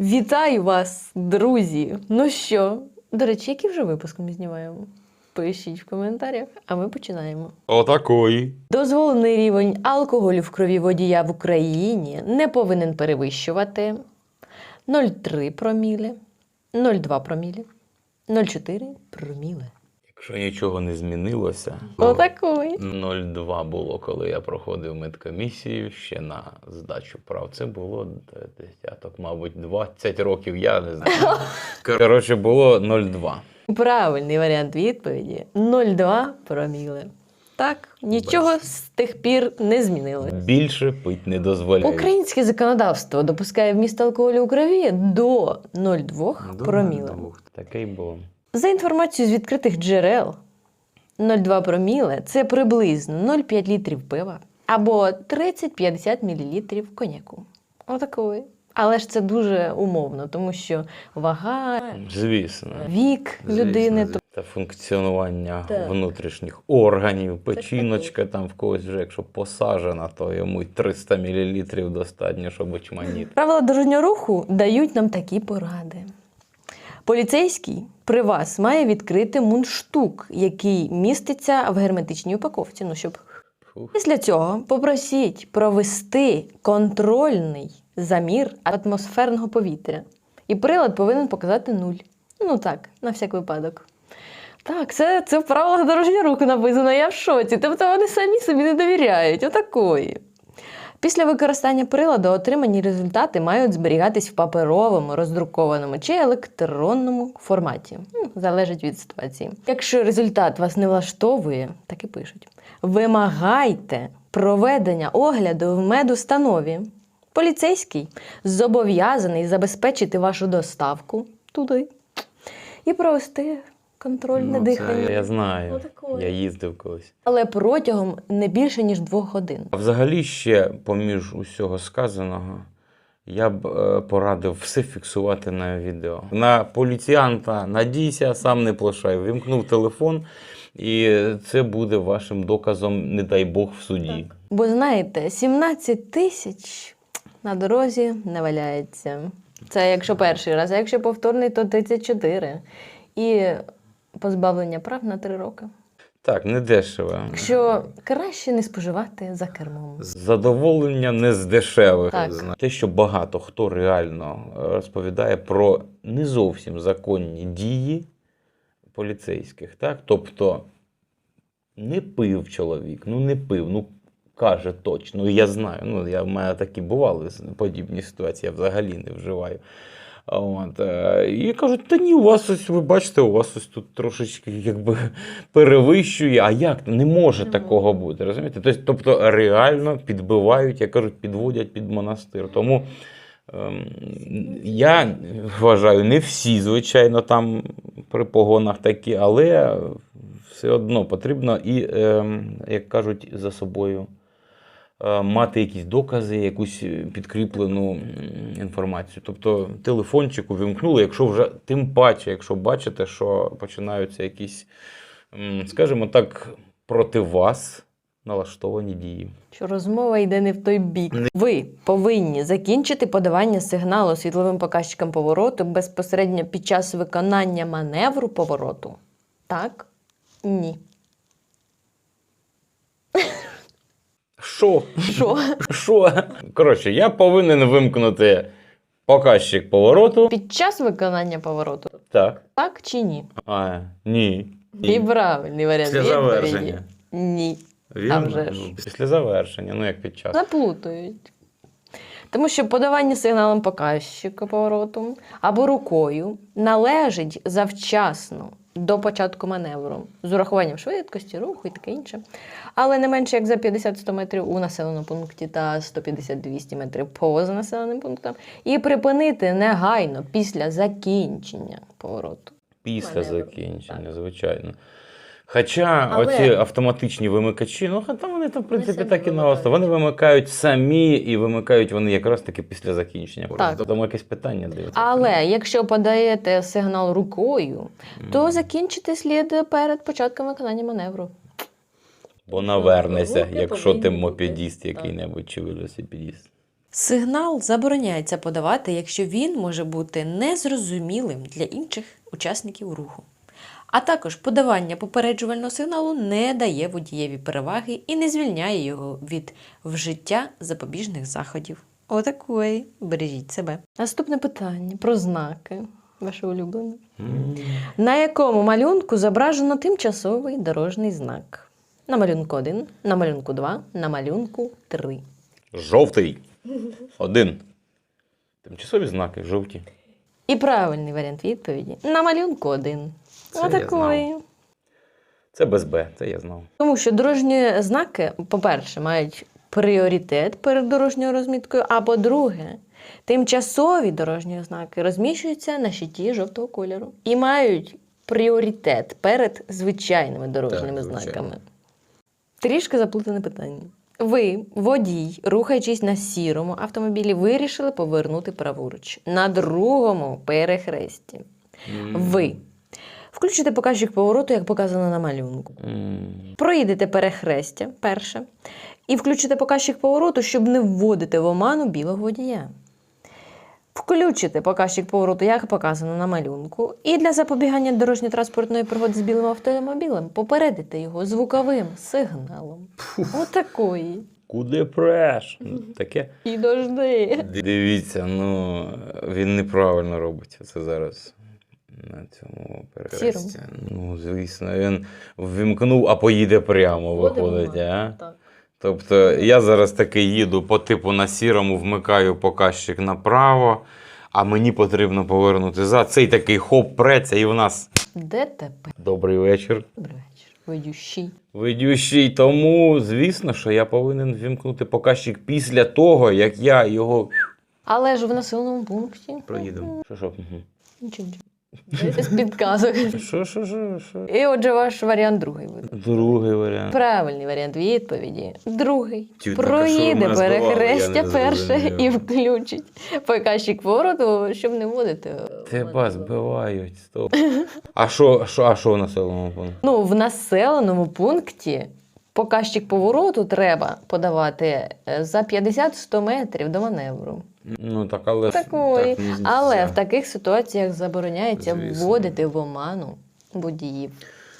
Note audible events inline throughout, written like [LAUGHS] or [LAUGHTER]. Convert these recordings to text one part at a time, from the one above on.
Вітаю вас, друзі! Ну що, до речі, який вже випуск ми знімаємо? Пишіть в коментарях, а ми починаємо. Отакої. Дозволений рівень алкоголю в крові водія в Україні не повинен перевищувати 0,3 промілі, 0,2 промілі, 0,4 проміле. Якщо нічого не змінилося, Отакий. 0,2 було, коли я проходив медкомісію ще на здачу прав. Це було десяток, мабуть, 20 років, я не знаю. [LAUGHS] Коротше, було 0,2. Правильний варіант відповіді 0,2 проміле. Так, нічого з тих пір не змінилось. Більше пить не дозволяють. Українське законодавство допускає вміст алкоголю у крові до 0,2 проміле. Таке й було. За інформацією з відкритих джерел, 0,2 проміле це приблизно 0,5 літрів пива або 30-50 мл коньяку. Отакої. Але ж це дуже умовно, тому що вага, Звісно. вік людини. Звісно, Та функціонування Так. внутрішніх органів, печіночка там в когось вже, якщо посажена, то йому й 300 мл достатньо, щоб очманіти. Правила дорожнього руху дають нам такі поради. Поліцейський при вас має відкрити мундштук, який міститься в герметичній упаковці. Ну, щоб... Після цього попросіть провести контрольний замір атмосферного повітря. І прилад повинен показати нуль. Ну так, на всяк випадок. Так, це, це в правилах дорожнього руху написано, я в шоці. Тобто вони самі собі не довіряють. Отакої. Після використання приладу отримані результати мають зберігатись в паперовому, роздрукованому чи електронному форматі. Ну, Залежить від ситуації. Якщо результат вас не влаштовує, так і пишуть. Вимагайте проведення огляду в медустанові. Поліцейський зобов'язаний забезпечити вашу доставку туди і провести контрольне Ну, дихання. це я знаю. Отакої. Я їздив колись. Але протягом не більше ніж двох годин. А взагалі ще, поміж усього сказаного, я б е, порадив все фіксувати на відео. На поліціянта надійся, сам не плашай. Вимкнув телефон, і це буде вашим доказом, не дай Бог, в суді. Бо знаєте, 17 тисяч на дорозі не валяється. Це якщо перший раз, а якщо повторний, то 34. І позбавлення прав на 3 роки. Так, не дешево. Що краще не споживати за кермом. Задоволення не з дешевих. Так. Те, що багато хто реально е, розповідає про не зовсім законні дії поліцейських. Так? Тобто не пив чоловік, ну не пив, ну каже точно. Ну, я знаю, ну я в мене такі бували подібні ситуації, я взагалі не вживаю. От, е, і кажуть, та ні, у вас ось, ви бачите, у вас ось тут трошечки якби перевищує. А як? Не може такого бути. Розумієте? Тобто, тобто реально підбивають, як кажуть, підводять під монастир. Тому ем, я вважаю, не всі, звичайно, там при погонах такі, але все одно потрібно і, ем, як кажуть, за собою мати якісь докази, якусь підкріплену інформацію. Тобто телефончик увімкнули, якщо вже тим паче, якщо бачите, що починаються якісь, скажімо так, проти вас налаштовані дії. Що розмова йде не в той бік. Ви повинні закінчити подавання сигналу світловим показчикам повороту безпосередньо під час виконання маневру повороту. Так? Ні. Що? Що? Що? Коротше, я повинен вимкнути показчик повороту. Під час виконання повороту. Так. Так чи ні? А, ні. І правильний варіант. Після відповіді. завершення. Ні. Вірно? А вже ж. Ну, Після завершення, ну як під час. Заплутають. Тому що подавання сигналом показчика повороту або рукою належить завчасно до початку маневру з урахуванням швидкості, руху і таке інше. Але не менше як за 50-100 метрів у населеному пункті та 150-200 метрів поза населеним пунктом, і припинити негайно після закінчення повороту. Після маневру. закінчення, звичайно. Хоча Але- оці автоматичні вимикачі, ну хоча вони там, в принципі, так і налаштовані. Вони вимикають самі і вимикають вони якраз таки після закінчення. Так. Тому якесь питання дивиться. Але якщо подаєте сигнал рукою, то закінчити слід перед початком виконання маневру. Бо навернеся, якщо ти мопедіст який-небудь чи велосипедіст. Сигнал забороняється подавати, якщо він може бути незрозумілим для інших учасників руху. А також подавання попереджувального сигналу не дає водієві переваги і не звільняє його від вжиття запобіжних заходів. Отакої. Бережіть себе. Наступне питання про знаки. Ваше улюблене. На якому малюнку зображено тимчасовий дорожній знак? На малюнку 1, на малюнку 2, на малюнку 3. Жовтий. Один. Тимчасові знаки жовті. І правильний варіант відповіді на малюнку 1. Це я Отакої. Це без Б, це я знав. Тому що дорожні знаки, по-перше, мають пріоритет перед дорожньою розміткою, а по-друге, тимчасові дорожні знаки розміщуються на щиті жовтого кольору і мають пріоритет перед звичайними дорожніми звичайно. знаками. Трішки заплутане питання. Ви, водій, рухаючись на сірому автомобілі, вирішили повернути праворуч на другому перехресті. Ви включите показчик повороту, як показано на малюнку. М. Проїдете перехрестя перше і включите показчик повороту, щоб не вводити в оману білого водія. Включите показчик повороту, як показано на малюнку, і для запобігання дорожньо-транспортної пригоди з білим автомобілем попередите його звуковим сигналом. Отакої. Куди преш? Таке. І дожди. Дивіться, ну він неправильно робить це зараз. На цьому перехресті. Ну, звісно, він ввімкнув, а поїде прямо, виходить. А? Так. Тобто я зараз таки їду по типу на сірому, вмикаю показчик направо, а мені потрібно повернути за. Цей такий хоп преться, і в нас ДТП. добрий вечір. Добрий вечір. Водющий. Ведющий, тому звісно, що я повинен ввімкнути показчик після того, як я його Але ж в населеному пункті. проїду. Що, що? Нічого. Без підказок. Що, що, що, що? І отже, ваш варіант другий буде. Другий варіант. Правильний варіант відповіді. Другий. Тю, так, а що ви Проїде мене збивали? Я перехрестя не перше зрозумів. і включить показчик повороту, щоб не вводити. Тебе збивають, стоп. А що, що, а що в населеному пункті? Ну, в населеному пункті показчик повороту треба подавати е, за 50-100 метрів до маневру. Ну так, але Такої. так Але в таких ситуаціях забороняється Звісно. вводити в оману водіїв.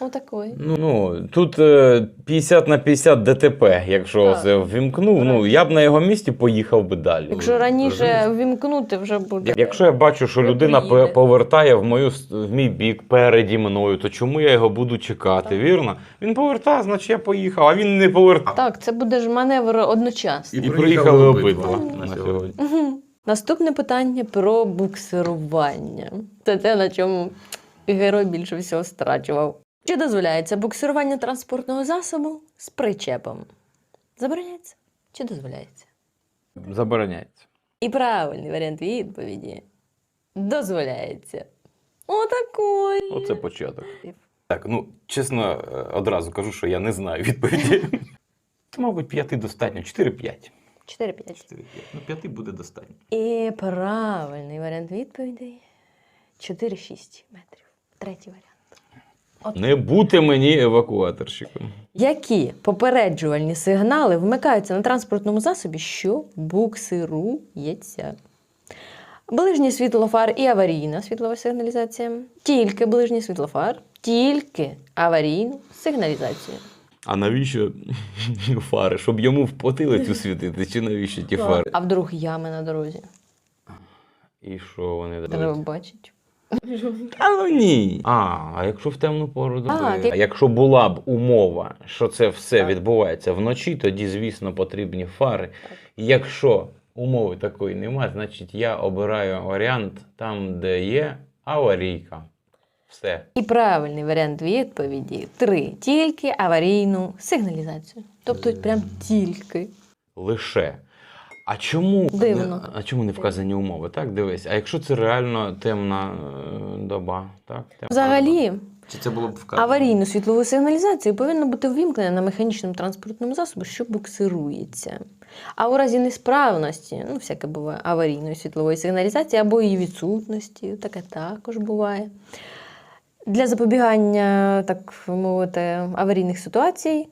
Отакої. Ну, ну, тут е, 50 на 50 ДТП, якщо Так. це ввімкнув, ну я б на його місці поїхав би далі. Якщо раніше ввімкнути, вже буде. Якщо я бачу, що людина приїде. пе- повертає в мою с- в мій бік переді мною, то чому я його буду чекати? Так. Вірно? Він повертає, значить я поїхав, а він не повертав. Так, це буде ж маневр одночасно. І, приїхали обидва на сьогодні. Мгм. Наступне питання про буксирування. Це те, на чому герой більше всього страчував. Чи дозволяється буксирування транспортного засобу з причепом? Забороняється чи дозволяється? Забороняється. І правильний варіант відповіді дозволяється. Отакої. Оце початок. Так, ну чесно, е, одразу кажу, що я не знаю відповіді. [LAUGHS] Мабуть, п'яти достатньо. 4-5. 4-5. 4-5. Ну, п'яти буде достатньо. І правильний варіант відповідей 4-6 метрів. Третій варіант. Не бути мені евакуаторщиком. Які попереджувальні сигнали вмикаються на транспортному засобі, що буксирується? Ближній світлофар і аварійна світлова сигналізація. Тільки ближній світлофар, тільки аварійну сигналізацію. А навіщо фари? Щоб йому в потилицю світити, чи навіщо ті фари? А вдруг ями на дорозі? І що вони Треба дають? Бачити. А ну ні. А, а якщо в темну пору доби? А, ти- А якщо була б умова, що це все Так. відбувається вночі, тоді, звісно, потрібні фари. Якщо умови такої немає, значить я обираю варіант там, де є аварійка. Все. І правильний варіант відповіді 3. Тільки аварійну сигналізацію. Тобто прям тільки. Лише. А чому, Дивно. а чому не вказані умови? Так, дивись. А якщо це реально темна е, доба, так? Темна Взагалі, доба. Чи це було б вказано? аварійну світлову сигналізацію повинна бути ввімкнена на механічному транспортному засобі, що буксирується. А у разі несправності, ну, всяке буває, аварійної світлової сигналізації або її відсутності, таке також буває. Для запобігання, так мовити, аварійних ситуацій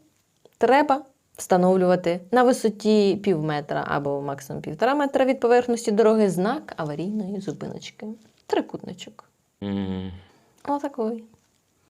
треба встановлювати на висоті пів метра або максимум півтора метра від поверхності дороги знак аварійної зупиночки. Трикутничок. М. Отакий.